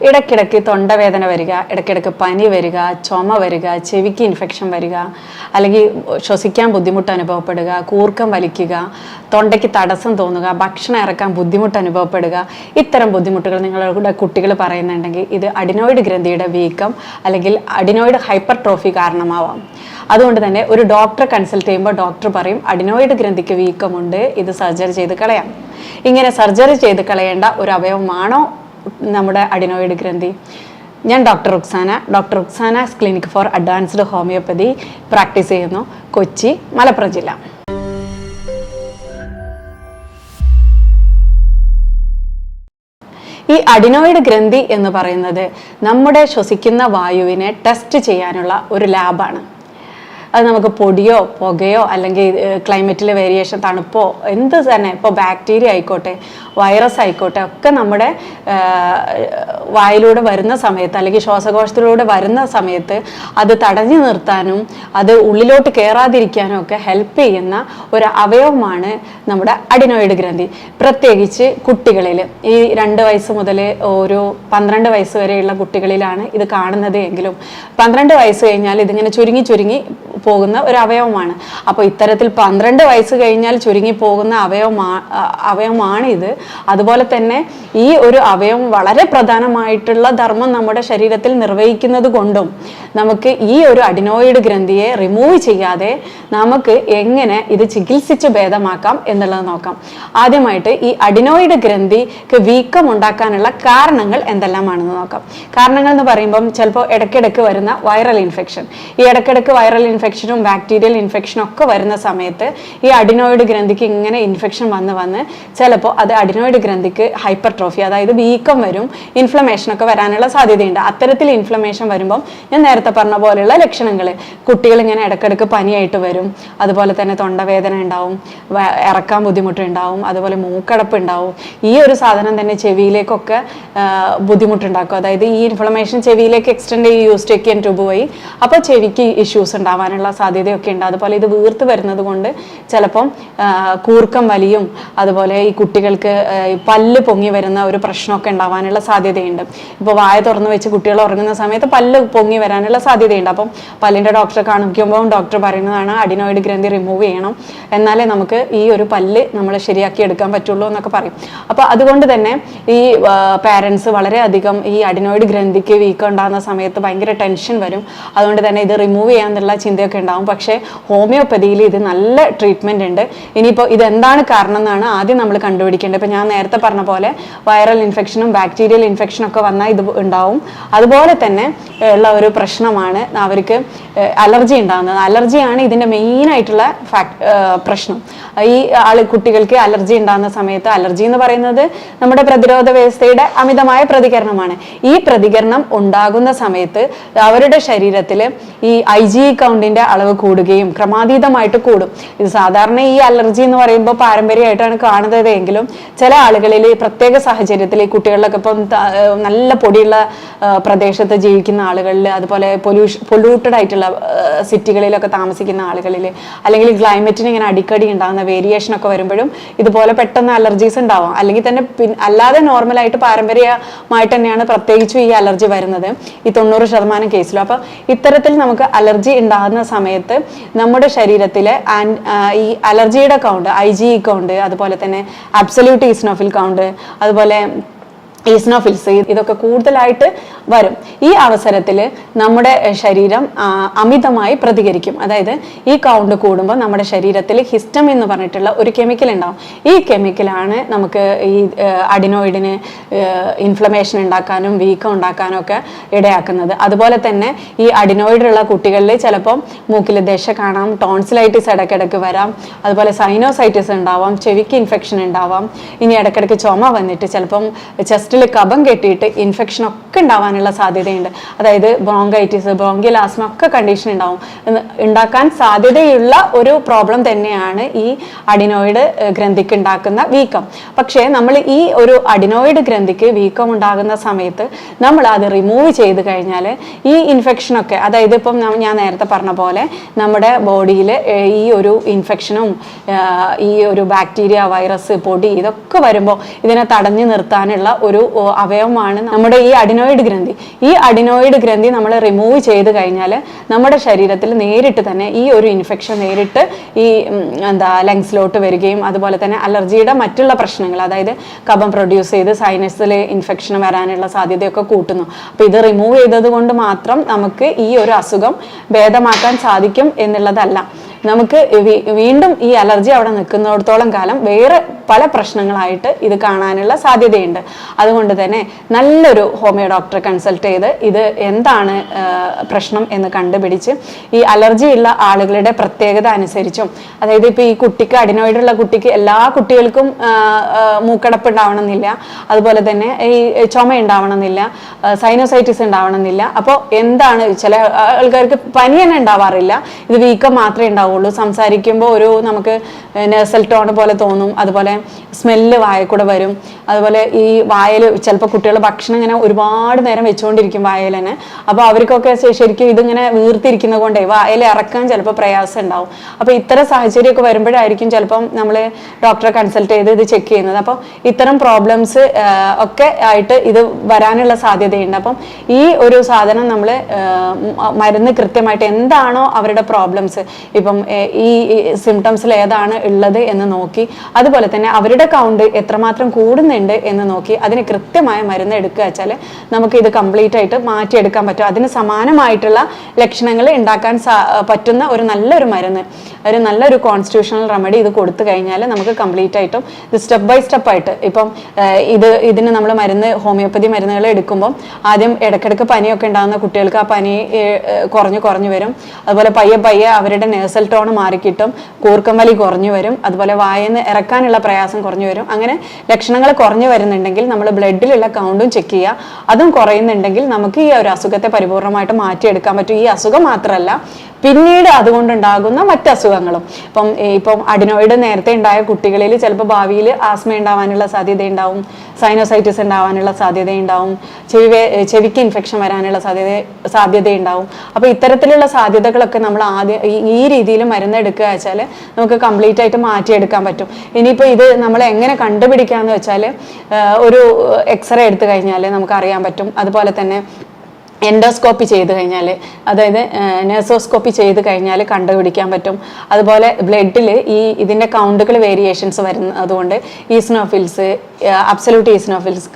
ഇടയ്ക്കിടയ്ക്ക് തൊണ്ടവേദന വരിക ഇടയ്ക്കിടയ്ക്ക് പനി വരിക ചുമ വരിക ചെവിക്ക് ഇൻഫെക്ഷൻ വരിക അല്ലെങ്കിൽ ശ്വസിക്കാൻ ബുദ്ധിമുട്ട് അനുഭവപ്പെടുക കൂർക്കം വലിക്കുക തൊണ്ടയ്ക്ക് തടസ്സം തോന്നുക ഭക്ഷണം ഇറക്കാൻ ബുദ്ധിമുട്ട് അനുഭവപ്പെടുക ഇത്തരം ബുദ്ധിമുട്ടുകൾ നിങ്ങളുടെ കുട്ടികൾ പറയുന്നുണ്ടെങ്കിൽ ഇത് അഡിനോയിഡ് ഗ്രന്ഥിയുടെ വീക്കം അല്ലെങ്കിൽ അഡിനോയിഡ് ഹൈപ്പർ ട്രോഫി കാരണമാവാം. അതുകൊണ്ട് തന്നെ ഒരു ഡോക്ടറെ കൺസൾട്ട് ചെയ്യുമ്പോൾ ഡോക്ടർ പറയും അഡിനോയിഡ് ഗ്രന്ഥിക്ക് വീക്കമുണ്ട് ഇത് സർജറി ചെയ്ത് കളയാം. ഇങ്ങനെ സർജറി ചെയ്ത് കളയേണ്ട ഒരു അവയവമാണോ നമ്മുടെ അഡിനോയിഡ് ഗ്രന്ഥി. ഞാൻ doctor Ruksana. Doctor Ruksana's clinic for advanced homoeopathy practice ചെയ്യുന്നു. കൊച്ചി മലപ്പുറം ജില്ല. ഈ അഡിനോയിഡ് ഗ്രന്ഥി എന്ന് പറയുന്നത് നമ്മുടെ ശ്വസിക്കുന്ന വായുവിനെ ടെസ്റ്റ് ചെയ്യാനുള്ള ഒരു ലാബാണ് അത് നമുക്ക് പൊടിയോ പുകയോ അല്ലെങ്കിൽ ക്ലൈമറ്റിലെ വേരിയേഷൻ തണുപ്പോ എന്ത് തന്നെ ഇപ്പോൾ ബാക്ടീരിയ ആയിക്കോട്ടെ വൈറസ് ആയിക്കോട്ടെ ഒക്കെ നമ്മുടെ വായിലൂടെ വരുന്ന സമയത്ത് അല്ലെങ്കിൽ ശ്വാസകോശത്തിലൂടെ വരുന്ന സമയത്ത് അത് തടഞ്ഞു നിർത്താനും അത് ഉള്ളിലോട്ട് കയറാതിരിക്കാനും ഒക്കെ ഹെൽപ്പ് ചെയ്യുന്ന ഒരു അവയവമാണ് നമ്മുടെ അഡിനോയിഡ് ഗ്രന്ഥി. പ്രത്യേകിച്ച് കുട്ടികളിൽ ഈ രണ്ട് വയസ്സ് മുതൽ ഒരു പന്ത്രണ്ട് വയസ്സ് വരെയുള്ള കുട്ടികളിലാണ് ഇത് കാണുന്നത് എങ്കിലും പന്ത്രണ്ട് വയസ്സ് കഴിഞ്ഞാൽ ഇതിങ്ങനെ ചുരുങ്ങി ചുരുങ്ങി പോകുന്ന ഒരു അവയവമാണ്. അപ്പോൾ ഇത്തരത്തിൽ പന്ത്രണ്ട് വയസ്സ് കഴിഞ്ഞാൽ ചുരുങ്ങി പോകുന്ന അവയവമാ അവയവമാണ് ഇത്. അതുപോലെ തന്നെ ഈ ഒരു അവയവം വളരെ പ്രധാനമായിട്ടുള്ള ധർമ്മം നമ്മുടെ ശരീരത്തിൽ നിർവഹിക്കുന്നത് കൊണ്ടും നമുക്ക് ഈ ഒരു അഡിനോയിഡ് ഗ്രന്ഥിയെ റിമൂവ് ചെയ്യാതെ നമുക്ക് എങ്ങനെ ഇത് ചികിത്സിച്ച് ഭേദമാക്കാം എന്നുള്ളത് നോക്കാം. ആദ്യമായിട്ട് ഈ അഡിനോയിഡ് ഗ്രന്ഥിക്ക് വീക്കം ഉണ്ടാക്കാനുള്ള കാരണങ്ങൾ എന്തെല്ലാമാണെന്ന് നോക്കാം. കാരണങ്ങൾ എന്ന് പറയുമ്പം ചിലപ്പോൾ ഇടയ്ക്കിടയ്ക്ക് വരുന്ന വൈറൽ ഇൻഫെക്ഷൻ. ഈ ഇടയ്ക്കിടയ്ക്ക് വൈറൽ ഇൻഫെക്ഷനും ബാക്ടീരിയൽ ഇൻഫെക്ഷനും ഒക്കെ വരുന്ന സമയത്ത് ഈ അഡിനോയിഡ് ഗ്രന്ഥിക്ക് ഇങ്ങനെ ഇൻഫെക്ഷൻ വന്ന് വന്ന് ചിലപ്പോൾ അത് അഡിനോയിഡ് ഗ്രന്ഥിക്ക് ഹൈപ്പർ ട്രോഫി അതായത് വീക്കം വരും ഇൻഫ്ലമേഷൻ ഒക്കെ വരാനുള്ള സാധ്യതയുണ്ട്. അത്തരത്തിൽ ഇൻഫ്ലമേഷൻ വരുമ്പം ഞാൻ നേരത്തെ പറഞ്ഞ പോലെയുള്ള ലക്ഷണങ്ങൾ കുട്ടികൾ ഇങ്ങനെ ഇടയ്ക്കിടയ്ക്ക് പനിയായിട്ട് വരും. അതുപോലെ തന്നെ തൊണ്ടവേദന ഉണ്ടാവും ഇറക്കാൻ ബുദ്ധിമുട്ടുണ്ടാവും അതുപോലെ മൂക്കടപ്പ് ഉണ്ടാവും. ഈ ഒരു സാധനം തന്നെ ചെവിയിലേക്കൊക്കെ ബുദ്ധിമുട്ടുണ്ടാക്കും. അതായത് ഈ ഇൻഫ്ലമേഷൻ ചെവിയിലേക്ക് എക്സ്റ്റെൻഡ് ചെയ്യും യൂസ്റ്റേക്കിയൻ ട്യൂബ് വഴി. അപ്പോൾ ചെവിക്ക് ഇഷ്യൂസ് ഉണ്ടാവാനുള്ള സാധ്യതയൊക്കെ ഉണ്ട്. അതുപോലെ ഇത് വീർത്ത് വരുന്നത് കൊണ്ട് ചിലപ്പം കൂർക്കം വലിയും അതുപോലെ ഈ കുട്ടികൾക്ക് പല്ല് പൊങ്ങി വരുന്ന ഒരു പ്രശ്നമൊക്കെ ഉണ്ടാവാനുള്ള സാധ്യതയുണ്ട്. ഇപ്പോൾ വായ തുറന്നു വെച്ച് കുട്ടികൾ ഉറങ്ങുന്ന സമയത്ത് പല്ല് പൊങ്ങി വരാനുള്ള സാധ്യതയുണ്ട്. അപ്പം പല്ലിന്റെ ഡോക്ടറെ കാണിക്കുമ്പോൾ ഡോക്ടർ പറയുന്നതാണ് അഡിനോയിഡ് ഗ്രന്ഥി റിമൂവ് ചെയ്യണം. എന്നാലേ നമുക്ക് ഈ ഒരു പല്ല് നമ്മൾ ശരിയാക്കി എടുക്കാൻ പറ്റുള്ളൂ എന്നൊക്കെ പറയും. അപ്പോൾ അതുകൊണ്ട് തന്നെ ഈ പാരൻസ് വളരെയധികം ഈ അഡിനോയിഡ് ഗ്രന്ഥിക്ക് വീക്കം ഉണ്ടാകുന്ന സമയത്ത് ഭയങ്കര ടെൻഷൻ വരും. അതുകൊണ്ട് തന്നെ ഇത് റിമൂവ് ചെയ്യാന്നുള്ള ചിന്തയൊക്കെ ഉണ്ടാവും. പക്ഷേ ഹോമിയോപ്പതിയിൽ ഇത് നല്ല ട്രീറ്റ്മെന്റ് ഉണ്ട്. ഇനിയിപ്പോൾ ഇതെന്താണ് കാരണം എന്നാണ് ആദ്യം നമ്മൾ കണ്ടുപിടിക്കേണ്ടത്. ഇപ്പോൾ ഞാൻ നേരത്തെ പറഞ്ഞ പോലെ വൈറൽ ഇൻഫെക്ഷനും ബാക്ടീരിയൽ ഇൻഫെക്ഷനും ഒക്കെ വന്നാൽ ഇത് ഉണ്ടാവും. അതുപോലെ തന്നെ ഉള്ള ഒരു പ്രശ്നമാണ് അവർക്ക് അലർജി ഉണ്ടാകുന്നത് അലർജിയാണ് ഇതിന്റെ മെയിനായിട്ടുള്ള ഫാക്ട് പ്രശ്നം. ഈ ആൾ കുട്ടികൾക്ക് അലർജി ഉണ്ടാകുന്ന സമയത്ത് അലർജി എന്ന് പറയുന്നത് നമ്മുടെ പ്രതിരോധ വ്യവസ്ഥയുടെ അമിതമായ പ്രതികരണമാണ്. ഈ പ്രതികരണം ഉണ്ടാകുന്ന സമയത്ത് അവരുടെ ശരീരത്തിൽ ഈ ഐ ജി കൗണ്ടിന്റെ അളവ് കൂടുകയും ക്രമാതീതമായിട്ട് കൂടും. ഇത് സാധാരണ ഈ അലർജി എന്ന് പറയുമ്പോൾ പാരമ്പര്യമായിട്ടാണ് കാണുന്നത് എങ്കിലും ചില ആളുകളിൽ പ്രത്യേക സാഹചര്യത്തിൽ ഈ കുട്ടികളിലൊക്കെ ഇപ്പം നല്ല പൊടിയുള്ള പ്രദേശത്ത് ജീവിക്കുന്ന ആളുകളിൽ അതുപോലെ പൊല്യൂഷൻ പൊല്യൂട്ടഡ് ആയിട്ടുള്ള സിറ്റികളിലൊക്കെ താമസിക്കുന്ന ആളുകളിൽ അല്ലെങ്കിൽ ക്ലൈമറ്റിന് ഇങ്ങനെ അടിക്കടി ഉണ്ടാകുന്ന വേരിയേഷൻ ഒക്കെ വരുമ്പോഴും ഇതുപോലെ പെട്ടെന്ന് അലർജീസ് ഉണ്ടാവാം. അല്ലെങ്കിൽ തന്നെ അല്ലാതെ നോർമലായിട്ട് പാരമ്പര്യമായിട്ട് തന്നെയാണ് പ്രത്യേകിച്ചും ഈ അലർജി വരുന്നത്. ഈ തൊണ്ണൂറ് ശതമാനം കേസിലും അപ്പോൾ ഇത്തരത്തിൽ നമുക്ക് അലർജി ഉണ്ടാകുന്ന സമയത്ത് നമ്മുടെ ശരീരത്തിലെ ഈ അലർജിയുടെ കൗണ്ട് ഐ ജി കൗണ്ട് അതുപോലെ തന്നെ അബ്സല്യൂട്ട് ഈസ്നോഫിൽ കൗണ്ട് അതുപോലെ ഈസ്നോഫിൽസ് ഇതൊക്കെ കൂടുതലായിട്ട് വരും. ഈ അവസരത്തിൽ നമ്മുടെ ശരീരം അമിതമായി പ്രതികരിക്കും. അതായത് ഈ കൗണ്ട് കൂടുമ്പോൾ നമ്മുടെ ശരീരത്തിൽ ഹിസ്റ്റം എന്ന് പറഞ്ഞിട്ടുള്ള ഒരു കെമിക്കൽ ഉണ്ടാവും. ഈ കെമിക്കലാണ് നമുക്ക് ഈ അഡിനോയിഡിന് ഇൻഫ്ലമേഷൻ ഉണ്ടാക്കാനും വീക്കം ഉണ്ടാക്കാനും ഒക്കെ ഇടയാക്കുന്നത്. അതുപോലെ തന്നെ ഈ അഡിനോയിഡുള്ള കുട്ടികളിൽ ചിലപ്പം മൂക്കിൽ ദശ കാണാം ടോൺസിലൈറ്റിസ് ഇടയ്ക്കിടയ്ക്ക് വരാം. അതുപോലെ സൈനോസൈറ്റിസ് ഉണ്ടാവാം ചെവിക്ക് ഇൻഫെക്ഷൻ ഉണ്ടാവാം. ഇനി ഇടയ്ക്കിടയ്ക്ക് ചുമ വന്നിട്ട് ചിലപ്പം ചെസ്റ്റിൽ കഫം കെട്ടിയിട്ട് ഇൻഫെക്ഷൻ ഒക്കെ ഉണ്ടാവാനുള്ള സാധ്യതയുണ്ട്. അതായത് ബ്രോങ്കൈറ്റിസ് ബ്രോങ്കിയൽ ആസ്മ ഒക്കെ കണ്ടീഷൻ ഉണ്ടാവും. ഉണ്ടാക്കാൻ സാധ്യതയുള്ള ഒരു പ്രോബ്ലം തന്നെയാണ് ഈ അഡിനോയിഡ് ഗ്രന്ഥിക്ക് ഉണ്ടാക്കുന്ന വീക്കം. പക്ഷേ നമ്മൾ ഈ ഒരു അഡിനോയിഡ് ഗ്രന്ഥിക്ക് വീക്കം ഉണ്ടാകുന്ന സമയത്ത് നമ്മൾ അത് റിമൂവ് ചെയ്ത് കഴിഞ്ഞാൽ ഈ ഇൻഫെക്ഷനൊക്കെ അതായത് ഇപ്പം ഞാൻ നേരത്തെ പറഞ്ഞ പോലെ നമ്മുടെ ബോഡിയിൽ ഈ ഒരു ഇൻഫെക്ഷനും ഈ ഒരു ബാക്ടീരിയ വൈറസ് പൊടി ഇതൊക്കെ വരുമ്പോൾ ഇതിനെ തടഞ്ഞു നിർത്താനുള്ള ഒരു അവയവമാണ് നമ്മുടെ ഈ അഡിനോയിഡ് ഗ്രന്ഥി. ഈ അഡിനോയിഡ് ഗ്രന്ഥി നമ്മൾ റിമൂവ് ചെയ്ത് കഴിഞ്ഞാൽ നമ്മുടെ ശരീരത്തിൽ നേരിട്ട് തന്നെ ഈ ഒരു ഇൻഫെക്ഷൻ നേരിട്ട് ഈ എന്താ ലങ്സിലോട്ട് വരികയും അതുപോലെ തന്നെ അലർജിയുടെ മറ്റുള്ള പ്രശ്നങ്ങൾ അതായത് കഫം പ്രൊഡ്യൂസ് ചെയ്ത് സൈനസിൽ ഇൻഫെക്ഷൻ വരാനുള്ള സാധ്യതയൊക്കെ കൂട്ടുന്നു. അപ്പോൾ ഇത് റിമൂവ് ചെയ്തത് കൊണ്ട് മാത്രം നമുക്ക് ഈ ഒരു അസുഖം ഭേദമാക്കാൻ സാധിക്കും എന്നുള്ളതല്ല. നമുക്ക് വീണ്ടും ഈ അലർജി അവിടെ നിൽക്കുന്നിടത്തോളം കാലം വേറെ പല പ്രശ്നങ്ങളായിട്ട് ഇത് കാണാനുള്ള സാധ്യതയുണ്ട്. അതുകൊണ്ട് തന്നെ നല്ലൊരു ഹോമിയോ ഡോക്ടറെ കൺസൾട്ട് ചെയ്ത് ഇത് എന്താണ് പ്രശ്നം എന്ന് കണ്ടുപിടിച്ച് ഈ അലർജി ഉള്ള ആളുകളുടെ പ്രത്യേകത അനുസരിച്ചും അതായത് ഇപ്പോൾ ഈ കുട്ടിക്ക് അഡിനോയിഡുള്ള കുട്ടിക്ക് എല്ലാ കുട്ടികൾക്കും മൂക്കടപ്പ് ഉണ്ടാവണമെന്നില്ല അതുപോലെ തന്നെ ഈ ചുമ ഉണ്ടാവണമെന്നില്ല സൈനോസൈറ്റിസ് ഉണ്ടാവണമെന്നില്ല. അപ്പോൾ എന്താണ് ചില ആൾക്കാർക്ക് പനി തന്നെ ഉണ്ടാവാറില്ല. ഇത് വീക്കം മാത്രമേ ഉണ്ടാവുള്ളൂ. സംസാരിക്കുമ്പോൾ ഒരു നമുക്ക് നേഴ്സൽ ടോൺ പോലെ തോന്നും. അതുപോലെ സ്മെല്ല് വായ കൂടെ വരും. അതുപോലെ ഈ വായയിൽ ചിലപ്പോൾ കുട്ടികൾ ഭക്ഷണം ഇങ്ങനെ ഒരുപാട് നേരം വെച്ചുകൊണ്ടിരിക്കും വായൽ തന്നെ അപ്പോൾ അവർക്കൊക്കെ ശരിക്കും ഇതിങ്ങനെ വീർത്തിരിക്കുന്നത് കൊണ്ടേ വായൽ ഇറക്കാൻ ചിലപ്പോൾ പ്രയാസം ഉണ്ടാവും. അപ്പോൾ ഇത്തരം സാഹചര്യമൊക്കെ വരുമ്പോഴായിരിക്കും ചിലപ്പം നമ്മൾ ഡോക്ടറെ കൺസൾട്ട് ചെയ്ത് ഇത് ചെക്ക് ചെയ്യുന്നത്. അപ്പോൾ ഇത്തരം പ്രോബ്ലംസ് ഒക്കെ ആയിട്ട് ഇത് വരാനുള്ള സാധ്യതയുണ്ട്. അപ്പം ഈ ഒരു സാധനം നമ്മൾ മരുന്ന് കൃത്യമായിട്ട് എന്താണോ അവരുടെ പ്രോബ്ലംസ് ഇപ്പം ഈ സിംറ്റംസിൽ ഏതാണ് ഉള്ളത് എന്ന് നോക്കി അതുപോലെ തന്നെ അവരുടെ കൗണ്ട് എത്രമാത്രം കൂടുന്നുണ്ട് എന്ന് നോക്കി അതിന് കൃത്യമായ മരുന്ന് എടുക്കുക വെച്ചാൽ നമുക്ക് ഇത് കംപ്ലീറ്റ് ആയിട്ട് മാറ്റിയെടുക്കാൻ പറ്റും. അതിന് സമാനമായിട്ടുള്ള ലക്ഷണങ്ങൾ ഉണ്ടാക്കാൻ പറ്റുന്ന ഒരു നല്ലൊരു മരുന്ന്. ഒരു നല്ലൊരു കോൺസ്റ്റിറ്റ്യൂഷണൽ റെമഡി ഇത് കൊടുത്തു കഴിഞ്ഞാൽ നമുക്ക് കംപ്ലീറ്റ് ആയിട്ടും ഇത് സ്റ്റെപ്പ് ബൈ സ്റ്റെപ്പ് ആയിട്ട് ഇപ്പം ഇത് ഇതിന് നമ്മൾ മരുന്ന് ഹോമിയോപ്പതി മരുന്നുകൾ എടുക്കുമ്പോൾ ആദ്യം ഇടയ്ക്കിടയ്ക്ക് പനിയൊക്കെ ഉണ്ടാകുന്ന കുട്ടികൾക്ക് ആ പനി കുറഞ്ഞു കുറഞ്ഞു വരും. അതുപോലെ പയ്യെ പയ്യെ അവരുടെ നേഴ്സൽ ടോൺ മാറിക്കിട്ടും. കൂർക്കം വലി കുറഞ്ഞു വരും. അതുപോലെ വായന്ന് ഇറക്കാനുള്ള പ്രയാസം കുറഞ്ഞു വരും. അങ്ങനെ ലക്ഷണങ്ങൾ കുറഞ്ഞു വരുന്നുണ്ടെങ്കിൽ നമ്മൾ ബ്ലഡിലുള്ള കൗണ്ടും ചെക്ക് ചെയ്യുക. അതും കുറയുന്നുണ്ടെങ്കിൽ നമുക്ക് ഈ ഒരു അസുഖത്തെ പരിപൂർണമായിട്ട് മാറ്റിയെടുക്കാൻ പറ്റും. ഈ അസുഖം മാത്രമല്ല പിന്നീട് അതുകൊണ്ടുണ്ടാകുന്ന മറ്റ് അസുഖങ്ങളും. ഇപ്പം ഇപ്പം അഡിനോയിഡ് നേരത്തെ ഉണ്ടായ കുട്ടികളിൽ ചിലപ്പോൾ ഭാവിയിൽ ആസ്മ ഉണ്ടാവാനുള്ള സാധ്യത ഉണ്ടാവും സൈനോസൈറ്റിസ് ഉണ്ടാവാനുള്ള സാധ്യത ഉണ്ടാവും ചെവി ചെവിക്ക് ഇൻഫെക്ഷൻ വരാനുള്ള സാധ്യത സാധ്യത ഉണ്ടാവും അപ്പോൾ ഇത്തരത്തിലുള്ള സാധ്യതകളൊക്കെ നമ്മൾ ആദ്യം ഈ- രീതിയിൽ മരുന്ന് എടുക്കുക വെച്ചാൽ നമുക്ക് കംപ്ലീറ്റ് ആയിട്ട് മാറ്റിയെടുക്കാൻ പറ്റും. ഇനിയിപ്പോൾ ഇത് നമ്മൾ എങ്ങനെ കണ്ടുപിടിക്കാന്ന് വെച്ചാൽ ഒരു എക്സ്റേ എടുത്തു കഴിഞ്ഞാൽ നമുക്ക് അറിയാൻ പറ്റും. അതുപോലെ തന്നെ എൻഡോസ്കോപ്പി ചെയ്ത് കഴിഞ്ഞാൽ അതായത് നേഴ്സോസ്കോപ്പി ചെയ്ത് കഴിഞ്ഞാൽ കണ്ടുപിടിക്കാൻ പറ്റും. അതുപോലെ ബ്ലഡിൽ ഈ ഇതിന്റെ കൗണ്ടുകൾ വേരിയേഷൻസ് വരുന്ന അതുകൊണ്ട് ഈസ്നോഫിൽസ് അബ്സലൂട്ട് ഈസ്നോഫിൽസ്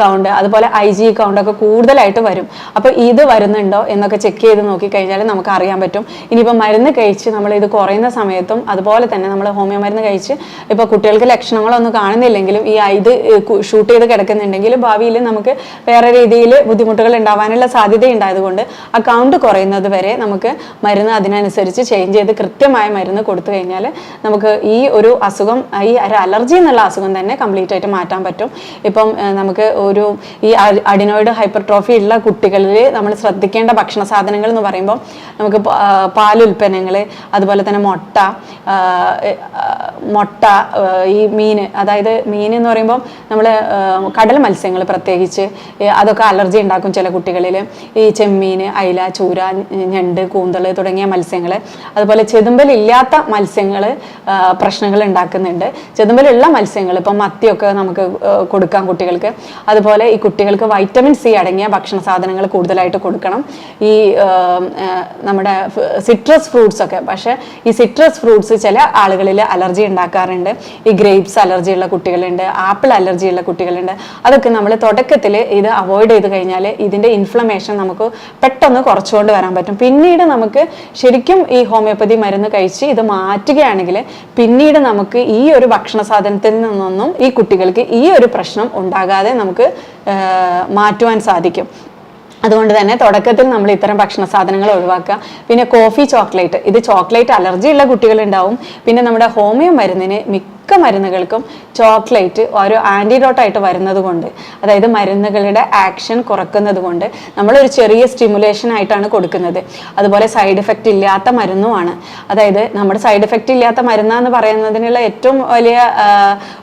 കൗണ്ട് അതുപോലെ ഐ ജി കൗണ്ടൊക്കെ കൂടുതലായിട്ട് വരും. അപ്പോൾ ഇത് വരുന്നുണ്ടോ എന്നൊക്കെ ചെക്ക് ചെയ്ത് നോക്കിക്കഴിഞ്ഞാൽ നമുക്ക് അറിയാൻ പറ്റും. ഇനിയിപ്പോൾ മരുന്ന് കഴിച്ച് നമ്മൾ ഇത് കുറയുന്ന സമയത്തും അതുപോലെ തന്നെ നമ്മൾ ഹോമിയോ മരുന്ന് കഴിച്ച് ഇപ്പോൾ കുട്ടികൾക്ക് ലക്ഷണങ്ങളൊന്നും കാണുന്നില്ലെങ്കിലും ഈ ഇത് ഷൂട്ട് ചെയ്ത് കിടക്കുന്നുണ്ടെങ്കിൽ ഭാവിയിൽ നമുക്ക് വേറെ രീതിയിൽ ബുദ്ധിമുട്ടുകൾ ഉണ്ടാവാനുള്ള സാധ്യത ഉണ്ടായതുകൊണ്ട് അക്കൗണ്ട് കുറയുന്നത് വരെ നമുക്ക് മരുന്ന് അതിനനുസരിച്ച് ചേഞ്ച് ചെയ്ത് കൃത്യമായ മരുന്ന് കൊടുത്തു കഴിഞ്ഞാൽ നമുക്ക് ഈ ഒരു അസുഖം ഈ ഒരു അലർജി എന്നുള്ള അസുഖം തന്നെ കംപ്ലീറ്റ് ആയിട്ട് മാറ്റാൻ പറ്റും. ഇപ്പം നമുക്ക് ഒരു ഈ അഡിനോയിഡ് ഹൈപ്പർട്രോഫി ഉള്ള കുട്ടികളിൽ നമ്മൾ ശ്രദ്ധിക്കേണ്ട ഭക്ഷണ സാധനങ്ങൾ എന്ന് പറയുമ്പോൾ നമുക്ക് പാൽ ഉൽപ്പന്നങ്ങൾ അതുപോലെ തന്നെ മുട്ട മുട്ട ഈ മീൻ അതായത് മീൻ എന്ന് പറയുമ്പോൾ നമ്മൾ കടൽ മത്സ്യങ്ങൾ പ്രത്യേകിച്ച് അതൊക്കെ അലർജി ഉണ്ടാക്കും ചില കുട്ടികളിൽ ഈ ചെമ്മീൻ അയില ചൂര ഞണ്ട് കൂന്തൽ തുടങ്ങിയ മത്സ്യങ്ങൾ അതുപോലെ ചെതുമ്പലില്ലാത്ത മത്സ്യങ്ങൾ പ്രശ്നങ്ങൾ ഉണ്ടാക്കുന്നുണ്ട്. ചെതുമ്പലുള്ള മത്സ്യങ്ങൾ ഇപ്പം മത്തിയൊക്കെ നമുക്ക് കൊടുക്കാം കുട്ടികൾക്ക്. അതുപോലെ ഈ കുട്ടികൾക്ക് വൈറ്റമിൻ സി അടങ്ങിയ ഭക്ഷണ സാധനങ്ങൾ കൂടുതലായിട്ട് കൊടുക്കണം. ഈ നമ്മുടെ സിട്രസ് ഫ്രൂട്ട്സ് ഒക്കെ. പക്ഷേ ഈ സിട്രസ് ഫ്രൂട്ട്സ് ചില ആളുകളിൽ അലർജി ഉണ്ടാക്കാറുണ്ട്. ഈ ഗ്രേപ്സ് അലർജി ഉള്ള കുട്ടികളുണ്ട് ആപ്പിൾ അലർജി ഉള്ള കുട്ടികളുണ്ട്. അതൊക്കെ നമ്മൾ തുടക്കത്തിൽ ഇത് അവോയ്ഡ് ചെയ്ത് കഴിഞ്ഞാൽ ഇതിന്റെ ഇൻഫ്ലമേഷൻ നമുക്ക് പെട്ടെന്ന് കുറച്ചുകൊണ്ട് വരാൻ പറ്റും. പിന്നീട് നമുക്ക് ശരിക്കും ഈ ഹോമിയോപ്പതി മരുന്ന് കഴിച്ച് ഇത് മാറ്റുകയാണെങ്കിൽ പിന്നീട് നമുക്ക് ഈ ഒരു ഭക്ഷണ സാധനത്തിൽ നിന്നൊന്നും ഈ കുട്ടികൾക്ക് ഈ ഒരു പ്രശ്നം ഉണ്ടാകാതെ നമുക്ക് മാറ്റുവാൻ സാധിക്കും. അതുകൊണ്ട് തന്നെ തുടക്കത്തിൽ നമ്മൾ ഇത്തരം ഭക്ഷണ സാധനങ്ങൾ ഒഴിവാക്കുക. പിന്നെ കോഫി ചോക്ലേറ്റ് ഇത് ചോക്ലേറ്റ് അലർജി ഉള്ള കുട്ടികളുണ്ടാവും. പിന്നെ നമ്മുടെ ഹോമിയോ മരുന്നിന് മിക്ക മരുന്നുകൾക്കും ചോക്ലേറ്റ് ഒരു ആന്റിഡോട്ടായിട്ട് വരുന്നത് കൊണ്ട് അതായത് മരുന്നുകളുടെ ആക്ഷൻ കുറക്കുന്നത് കൊണ്ട് നമ്മളൊരു ചെറിയ സ്റ്റിമുലേഷൻ ആയിട്ടാണ് കൊടുക്കുന്നത്. അതുപോലെ സൈഡ് ഇഫക്റ്റ് ഇല്ലാത്ത മരുന്നുമാണ്. അതായത് നമ്മുടെ സൈഡ് ഇഫക്റ്റ് ഇല്ലാത്ത മരുന്നാന്ന് പറയുന്നതിനുള്ള ഏറ്റവും വലിയ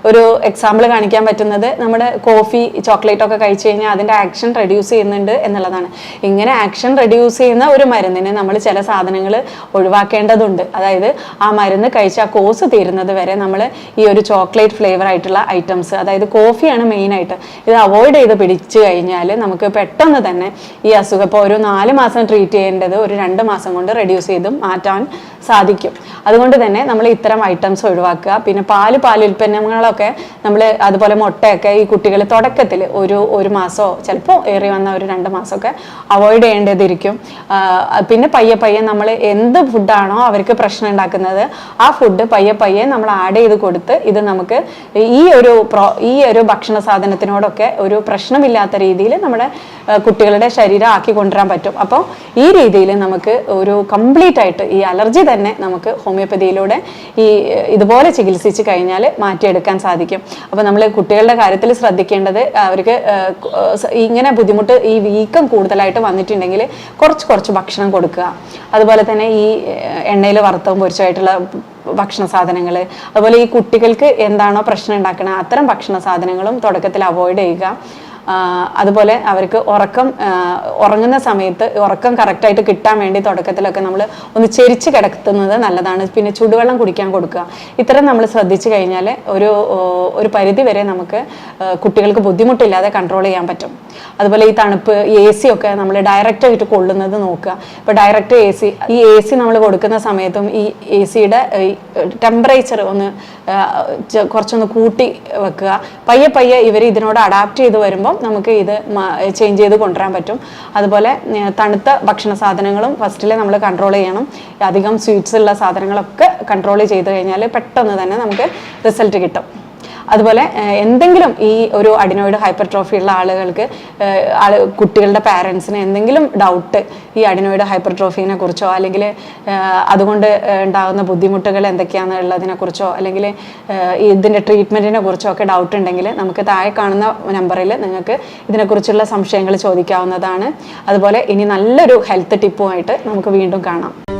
ഒരു എക്സാമ്പിൾ കാണിക്കാൻ പറ്റുന്നത് നമ്മുടെ കോഫി ചോക്ലേറ്റ് ഒക്കെ കഴിച്ചു കഴിഞ്ഞാൽ അതിന്റെ ആക്ഷൻ റെഡ്യൂസ് ചെയ്യുന്നുണ്ട് എന്നുള്ളതാണ്. ഇങ്ങനെ ആക്ഷൻ റെഡ്യൂസ് ചെയ്യുന്ന ഒരു മരുന്നിന് നമ്മൾ ചില സാധനങ്ങൾ ഒഴിവാക്കേണ്ടതുണ്ട്. അതായത് ആ മരുന്ന് കഴിച്ച് ആ കോഴ്സ് തീരുന്നത് വരെ നമ്മൾ ഈ ഒരു ചോക്ലേറ്റ് ഫ്ലേവർ ആയിട്ടുള്ള ഐറ്റംസ് അതായത് കോഫിയാണ് മെയിനായിട്ട് ഇത് അവോയ്ഡ് ചെയ്ത് പിടിച്ചു കഴിഞ്ഞാൽ നമുക്ക് പെട്ടെന്ന് തന്നെ ഈ അസുഖം ഇപ്പോൾ ഒരു നാല് മാസം ട്രീറ്റ് ചെയ്യേണ്ടത് ഒരു രണ്ട് മാസം കൊണ്ട് റെഡ്യൂസ് ചെയ്ത് മാറ്റാൻ സാധിക്കും. അതുകൊണ്ട് തന്നെ നമ്മൾ ഇത്തരം ഐറ്റംസ് ഒഴിവാക്കുക. പിന്നെ പാൽ പാൽ ഉൽപ്പന്നങ്ങളൊക്കെ നമ്മൾ അതുപോലെ മുട്ടയൊക്കെ ഈ കുട്ടികൾ തുടക്കത്തിൽ ഒരു ഒരു മാസമോ ചിലപ്പോൾ ഏറി വന്ന ഒരു രണ്ട് മാസമൊക്കെ അവോയ്ഡ് ചെയ്യേണ്ടതിരിക്കും. പിന്നെ പയ്യെ പയ്യെ നമ്മൾ എന്ത് ഫുഡാണോ അവർക്ക് പ്രശ്നം ഉണ്ടാക്കുന്നത് ആ ഫുഡ് പയ്യെ പയ്യെ നമ്മൾ ആഡ് ചെയ്ത് കൊടുത്ത് ഇത് നമുക്ക് ഈ ഒരു പ്രോ ഈ ഒരു ഭക്ഷണ സാധനത്തിനോടൊക്കെ ഒരു പ്രശ്നമില്ലാത്ത രീതിയിൽ നമ്മുടെ കുട്ടികളുടെ ശരീരം ആക്കി കൊണ്ടുവരാൻ പറ്റും. അപ്പോൾ ഈ രീതിയിൽ നമുക്ക് ഒരു കംപ്ലീറ്റ് ആയിട്ട് ഈ അലർജി തന്നെ നമുക്ക് ഹോമിയോപ്പതിയിലൂടെ ഈ ഇതുപോലെ ചികിത്സിച്ച് കഴിഞ്ഞാൽ മാറ്റിയെടുക്കാൻ സാധിക്കും. അപ്പോൾ നമ്മൾ കുട്ടികളുടെ കാര്യത്തിൽ ശ്രദ്ധിക്കേണ്ടത് അവർക്ക് ഇങ്ങനെ ബുദ്ധിമുട്ട് ഈ വീക്കം കൂടുതലായിട്ട് വന്നിട്ടുണ്ടെങ്കിൽ കുറച്ച് കുറച്ച് ഭക്ഷണം കൊടുക്കുക. അതുപോലെ തന്നെ ഈ എണ്ണയിൽ വറുത്തവും പൊരിച്ചതായിട്ടുള്ള ഭക്ഷണ സാധനങ്ങൾ അതുപോലെ ഈ കുട്ടികൾക്ക് എന്താണോ പ്രശ്നം ഉണ്ടാക്കുന്നത് അത്തരം ഭക്ഷണ സാധനങ്ങളും തുടക്കത്തിൽ അവോയ്ഡ് ചെയ്യുക. അതുപോലെ അവർക്ക് ഉറക്കം ഉറങ്ങുന്ന സമയത്ത് ഉറക്കം കറക്റ്റായിട്ട് കിട്ടാൻ വേണ്ടി തുടക്കത്തിലൊക്കെ നമ്മൾ ഒന്ന് ചെരിച്ച് കിടത്തുന്നത് നല്ലതാണ്. പിന്നെ ചൂടുവെള്ളം കുടിക്കാൻ കൊടുക്കുക. ഇത്തരം നമ്മൾ ശ്രദ്ധിച്ചു കഴിഞ്ഞാൽ ഒരു ഒരു പരിധി വരെ നമുക്ക് കുട്ടികൾക്ക് ബുദ്ധിമുട്ടില്ലാതെ കൺട്രോൾ ചെയ്യാൻ പറ്റും. അതുപോലെ ഈ തണുപ്പ് എ സി ഒക്കെ നമ്മൾ ഡയറക്റ്റ് ആയിട്ട് കൊള്ളുന്നത് നോക്കുക. ഇപ്പോൾ ഡയറക്റ്റ് എ സി ഈ എ സി നമ്മൾ കൊടുക്കുന്ന സമയത്തും ഈ എ സിയുടെ ടെമ്പറേച്ചർ ഒന്ന് കുറച്ചൊന്ന് കൂട്ടി വെക്കുക. പയ്യെ പയ്യെ ഇവർ ഇതിനോട് അഡാപ്റ്റ് ചെയ്ത് വരുമ്പം നമുക്ക് ഇത് ചേഞ്ച് ചെയ്ത് കൊണ്ടുവരാൻ പറ്റും. അതുപോലെ തണുത്ത ഭക്ഷണ സാധനങ്ങളും ഫസ്റ്റിലെ നമ്മൾ കൺട്രോൾ ചെയ്യണം. അധികം സ്വീറ്റ്സ് ഉള്ള സാധനങ്ങളൊക്കെ കൺട്രോൾ ചെയ്ത് കഴിഞ്ഞാൽ പെട്ടെന്ന് തന്നെ നമുക്ക് റിസൾട്ട് കിട്ടും. അതുപോലെ എന്തെങ്കിലും ഈ ഒരു അഡിനോയിഡ് ഹൈപ്പർ ട്രോഫി ഉള്ള ആളുകൾക്ക് കുട്ടികളുടെ പാരൻസിന് എന്തെങ്കിലും ഡൗട്ട് ഈ അഡിനോയിഡ് ഹൈപ്പർ ട്രോഫീനെ കുറിച്ചോ അല്ലെങ്കിൽ അതുകൊണ്ട് ഉണ്ടാകുന്ന ബുദ്ധിമുട്ടുകൾ എന്തൊക്കെയാണെന്നുള്ളതിനെ കുറിച്ചോ അല്ലെങ്കിൽ ഇതിന്റെ ട്രീറ്റ്മെന്റിനെ കുറിച്ചോ ഒക്കെ ഡൗട്ട് ഉണ്ടെങ്കിൽ നമുക്ക് താഴെ കാണുന്ന നമ്പറിൽ നിങ്ങൾക്ക് ഇതിനെക്കുറിച്ചുള്ള സംശയങ്ങൾ ചോദിക്കാവുന്നതാണ്. അതുപോലെ ഇനി നല്ലൊരു ഹെൽത്ത് ടിപ്പുമായിട്ട് നമുക്ക് വീണ്ടും കാണാം.